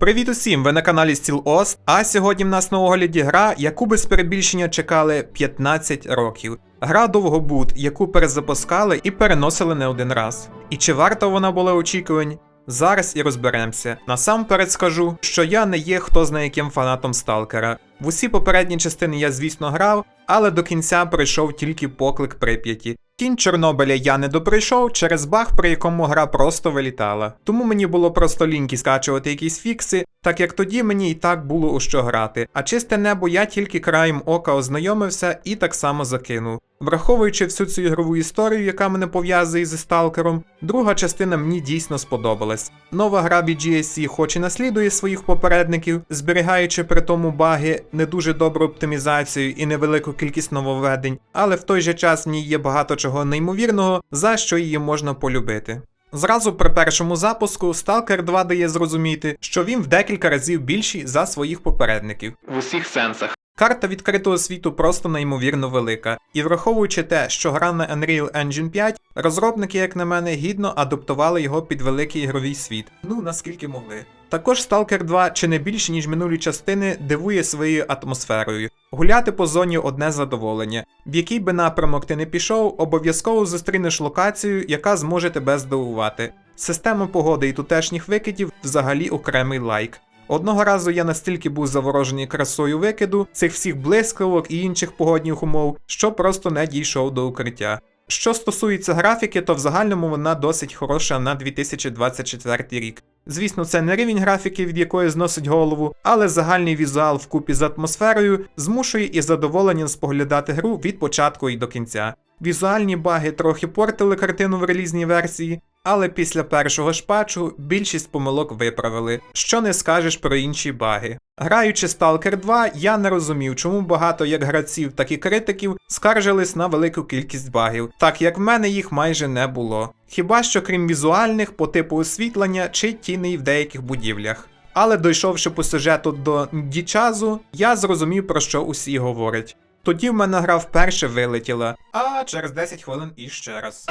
Привіт усім! Ви на каналі Стіл Ост. А сьогодні в нас на огляді гра, яку без перебільшення чекали 15 років. Гра Довгобут, яку перезапускали і переносили не один раз. І чи варта вона була очікувань? Зараз і розберемося. Насамперед скажу, що я не є хто зна яким фанатом Сталкера. В усі попередні частини я, звісно, грав, але до кінця пройшов тільки поклик Прип'яті. Кінь Чорнобиля я не доприйшов через баг, при якому гра просто вилітала. Тому мені було просто ліньки скачувати якісь фікси, так як тоді мені і так було у що грати. А чисте небо я тільки краєм ока ознайомився і так само закинув. Враховуючи всю цю ігрову історію, яка мене пов'язує зі сталкером, друга частина мені дійсно сподобалась. Нова гра від GSC хоч і наслідує своїх попередників, зберігаючи при тому баги, не дуже добру оптимізацію і невелику кількість нововведень, але в той же час в ній є багато чого неймовірного, за що її можна полюбити. Зразу при першому запуску Stalker 2 дає зрозуміти, що він в декілька разів більший за своїх попередників. В усіх сенсах. Карта відкритого світу просто неймовірно велика, і враховуючи те, що гра на Unreal Engine 5, розробники, як на мене, гідно адаптували його під великий ігровий світ. Ну наскільки могли. Також Stalker 2, чи не більше, ніж минулі частини, дивує своєю атмосферою. Гуляти по зоні одне задоволення. В який би напрямок ти не пішов, обов'язково зустрінеш локацію, яка зможе тебе здивувати. Система погоди і тутешніх викидів взагалі окремий лайк. Одного разу я настільки був заворожений красою викиду, цих всіх блискавок і інших погодних умов, що просто не дійшов до укриття. Що стосується графіки, то в загальному вона досить хороша на 2024 рік. Звісно, це не рівень графіки, від якої зносить голову, але загальний візуал вкупі з атмосферою змушує із задоволенням споглядати гру від початку і до кінця. Візуальні баги трохи портили картину в релізній версії, але після першого ж патчу більшість помилок виправили, що не скажеш про інші баги. Граючи Stalker 2, я не розумів, чому багато як гравців, так і критиків скаржились на велику кількість багів, так як в мене їх майже не було. Хіба що крім візуальних по типу освітлення чи тіней в деяких будівлях. Але дійшовши по сюжету до Дічазу, я зрозумів про що усі говорять. Тоді в мене гра вперше вилетіла, а через 10 хвилин іще раз.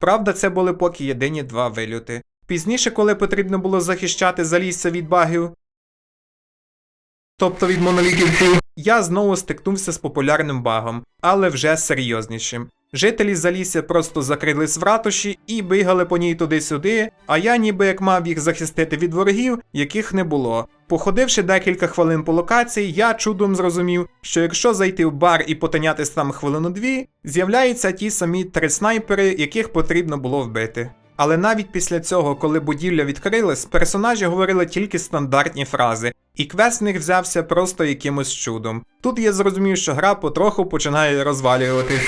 Правда, це були поки єдині два вильоти. Пізніше, коли потрібно було захищати залісся від багів, тобто від монолітів, я знову стикнувся з популярним багом, але вже серйознішим. Жителі залісся просто закрились в ратуші і бігали по ній туди-сюди, а я ніби як мав їх захистити від ворогів, яких не було. Походивши декілька хвилин по локації, я чудом зрозумів, що якщо зайти в бар і потинятись там хвилину-дві, з'являються ті самі три снайпери, яких потрібно було вбити. Але навіть після цього, коли будівля відкрилась, персонажі говорили тільки стандартні фрази, і квест них взявся просто якимось чудом. Тут я зрозумів, що гра потроху починає розвалювати.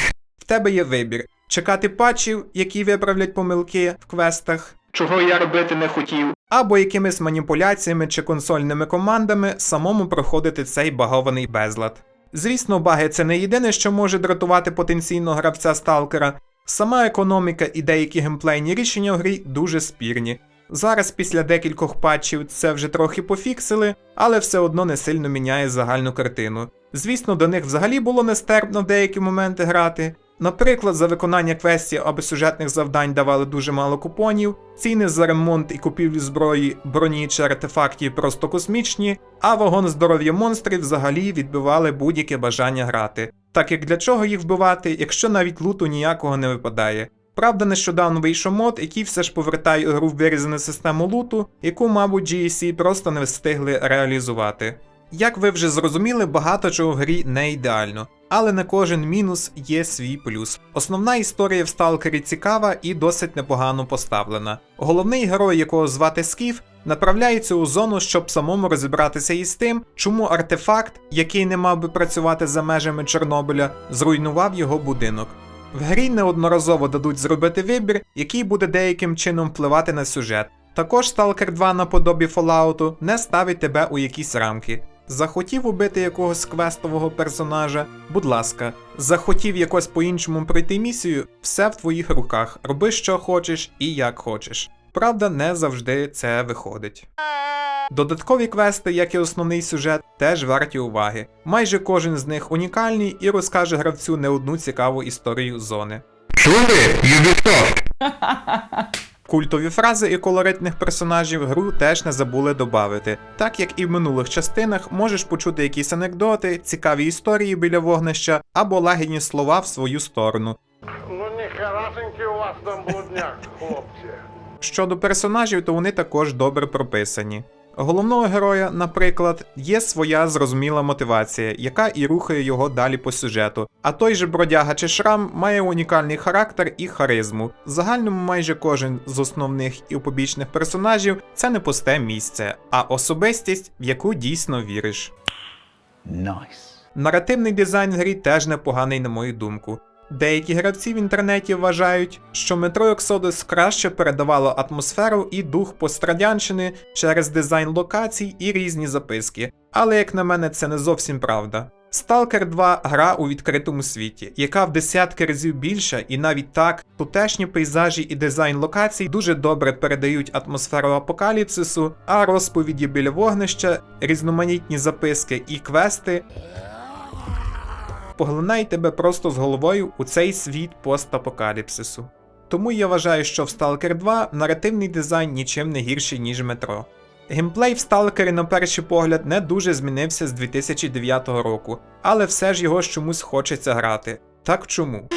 Тебе є вибір: чекати патчів, які виправлять помилки в квестах, чого я робити не хотів, або якимись маніпуляціями чи консольними командами самому проходити цей багований безлад. Звісно, баги це не єдине, що може дратувати потенційного гравця сталкера. Сама економіка і деякі геймплейні рішення в грі дуже спірні. Зараз після декількох патчів це вже трохи пофіксили, але все одно не сильно міняє загальну картину. Звісно, до них взагалі було нестерпно в деякі моменти грати. Наприклад, за виконання квестів або сюжетних завдань давали дуже мало купонів, ціни за ремонт і купівлю зброї, броні чи артефактів просто космічні, а вагон здоров'я монстрів взагалі відбивали будь-яке бажання грати. Так як для чого їх вбивати, якщо навіть луту ніякого не випадає. Правда, нещодавно вийшов мод, який все ж повертає гру в вирізану систему луту, яку, мабуть, GSC просто не встигли реалізувати. Як ви вже зрозуміли, багато чого в грі не ідеально, але на кожен мінус є свій плюс. Основна історія в сталкері цікава і досить непогано поставлена. Головний герой, якого звати Скіф, направляється у зону, щоб самому розібратися із тим, чому артефакт, який не мав би працювати за межами Чорнобиля, зруйнував його будинок. В грі неодноразово дадуть зробити вибір, який буде деяким чином впливати на сюжет. Також Stalker 2 наподобі Fallout не ставить тебе у якісь рамки. Захотів убити якогось квестового персонажа, будь ласка, захотів якось по-іншому пройти місію, все в твоїх руках. Роби що хочеш і як хочеш. Правда, не завжди це виходить. Додаткові квести, як і основний сюжет, теж варті уваги. Майже кожен з них унікальний і розкаже гравцю не одну цікаву історію зони. Чули? Ubisoft. Культові фрази і колоритних персонажів гру теж не забули додати. Так як і в минулих частинах можеш почути якісь анекдоти, цікаві історії біля вогнища або лагідні слова в свою сторону. Ну ніхерасенький у вас там блудняк, хлопці. Щодо персонажів, то вони також добре прописані. Головного героя, наприклад, є своя зрозуміла мотивація, яка і рухає його далі по сюжету. А той же бродяга чи шрам має унікальний характер і харизму. В загальному майже кожен з основних і побічних персонажів це не пусте місце, а особистість, в яку дійсно віриш. Nice. Наративний дизайн в грі теж непоганий, на мою думку. Деякі гравці в інтернеті вважають, що Metro Exodus краще передавало атмосферу і дух пострадянщини через дизайн локацій і різні записки. Але як на мене, це не зовсім правда. Stalker 2 гра у відкритому світі, яка в десятки разів більша, і навіть так, тутешні пейзажі і дизайн локацій дуже добре передають атмосферу апокаліпсису, а розповіді біля вогнища, різноманітні записки і квести поглинає тебе просто з головою у цей світ постапокаліпсису. Тому я вважаю, що в Stalker 2 наративний дизайн нічим не гірший, ніж метро. Геймплей в Stalker на перший погляд не дуже змінився з 2009 року, але все ж його чомусь хочеться грати. Так чому?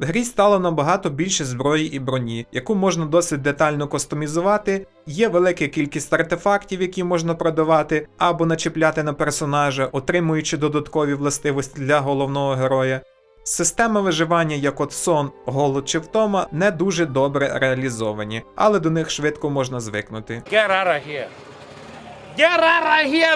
В грі стало набагато більше зброї і броні, яку можна досить детально кастомізувати, є велика кількість артефактів, які можна продавати або начепляти на персонажа, отримуючи додаткові властивості для головного героя. Системи виживання, як от сон, голод чи втома, не дуже добре реалізовані, але до них швидко можна звикнути.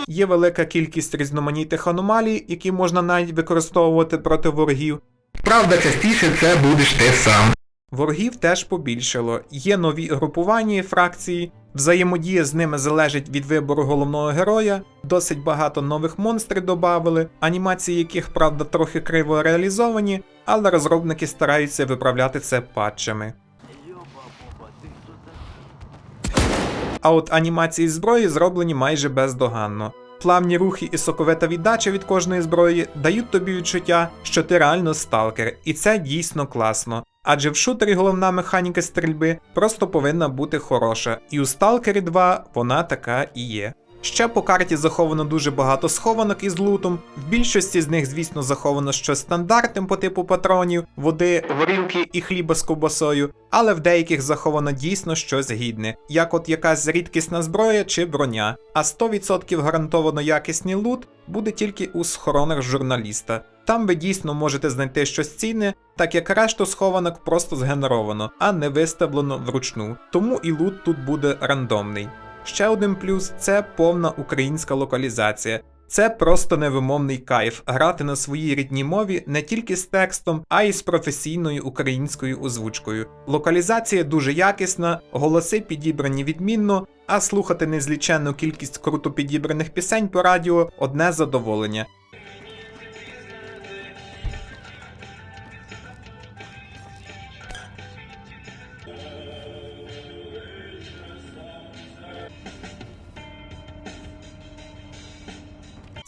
Є велика кількість різноманітних аномалій, які можна навіть використовувати проти ворогів, Правда, частіше це будеш ти сам. Ворогів теж побільшало, є нові групування і фракції, взаємодія з ними залежить від вибору головного героя, досить багато нових монстрів додавали, анімації яких, правда, трохи криво реалізовані, але розробники стараються виправляти це патчами. А от анімації зброї зроблені майже бездоганно. Плавні рухи і соковита віддача від кожної зброї дають тобі відчуття, що ти реально сталкер, і це дійсно класно. Адже в шутері головна механіка стрільби просто повинна бути хороша, і у Stalker 2 вона така і є. Ще по карті заховано дуже багато схованок із лутом. В більшості з них, звісно, заховано щось стандартним по типу патронів, води, горілки і хліба з ковбасою, але в деяких заховано дійсно щось гідне, як от якась рідкісна зброя чи броня. А 100% гарантовано якісний лут буде тільки у схоронах журналіста. Там ви дійсно можете знайти щось цінне, так як решту схованок просто згенеровано, а не виставлено вручну. Тому і лут тут буде рандомний. Ще один плюс це повна українська локалізація. Це просто невимовний кайф грати на своїй рідній мові не тільки з текстом, а й з професійною українською озвучкою. Локалізація дуже якісна, голоси підібрані відмінно, а слухати незліченну кількість круто підібраних пісень по радіо одне задоволення.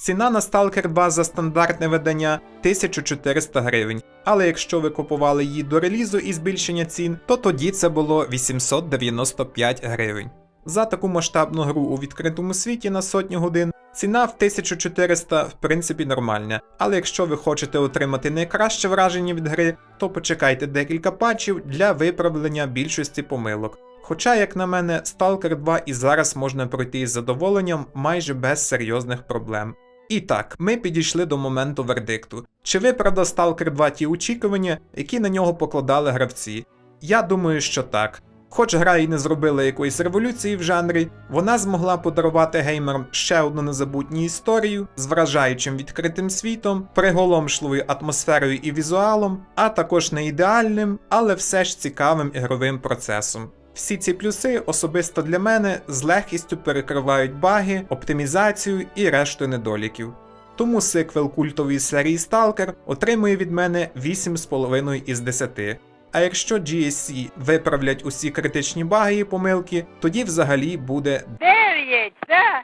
Ціна на Stalker 2 за стандартне видання 1400 гривень. Але якщо ви купували її до релізу і збільшення цін, то тоді це було 895 гривень. За таку масштабну гру у відкритому світі на сотню годин ціна в 1400 в принципі нормальна. Але якщо ви хочете отримати найкраще враження від гри, то почекайте декілька патчів для виправлення більшості помилок. Хоча, як на мене, Stalker 2 і зараз можна пройти із задоволенням майже без серйозних проблем. І так, ми підійшли до моменту вердикту. Чи виправдав Stalker 2 ті очікування, які на нього покладали гравці? Я думаю, що так. Хоч гра і не зробила якоїсь революції в жанрі, вона змогла подарувати геймерам ще одну незабутню історію з вражаючим відкритим світом, приголомшливою атмосферою і візуалом, а також не ідеальним, але все ж цікавим ігровим процесом. Всі ці плюси особисто для мене з легкістю перекривають баги, оптимізацію і решту недоліків. Тому сиквел культової серії Stalker отримує від мене 8,5 із 10. А якщо GSC виправлять усі критичні баги і помилки, тоді взагалі буде Дев'ять, да?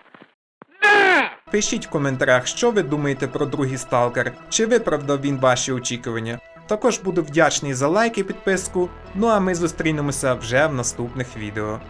Пишіть в коментарях, що ви думаєте про другий Stalker, чи виправдав він ваші очікування. Також буду вдячний за лайк і підписку. Ну а ми зустрінемося вже в наступних відео.